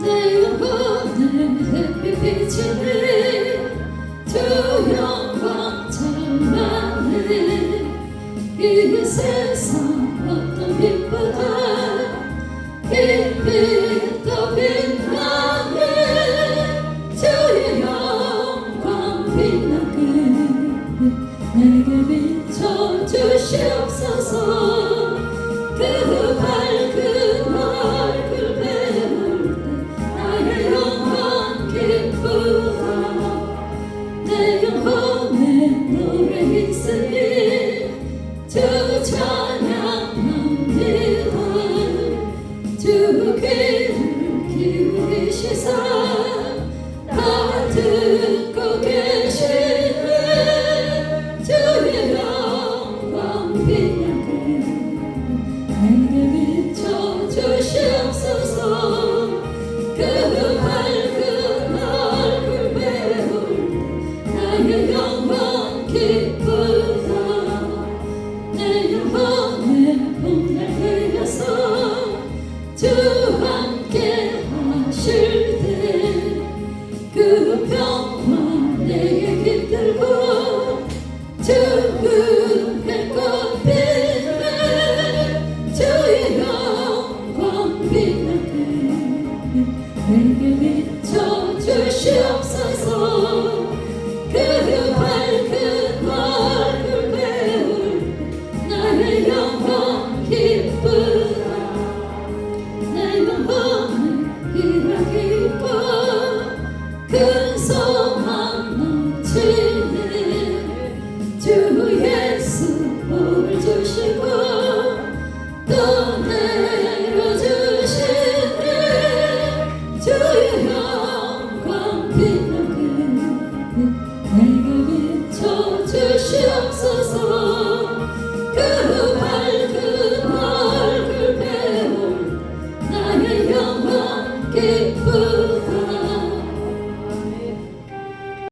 내 영혼은 햇빛 비치네 주 영광 찬란해 이 세상 어떤 빛보다 빛빛 더 빛나네 주의 영광 빛나게 내게 비춰 주시옵소서 내 영혼에 노래 있으니 주 찬양합니다 주 귀를 기울이시사 다 듣고 계시네 주의 영광 빛나게. 내게 비춰 주시옵소서. 그 밝은 내게 깃들고 주그 배꼽 빛내 주의 영광 빛나게 내게 비춰 주시옵소서 Good.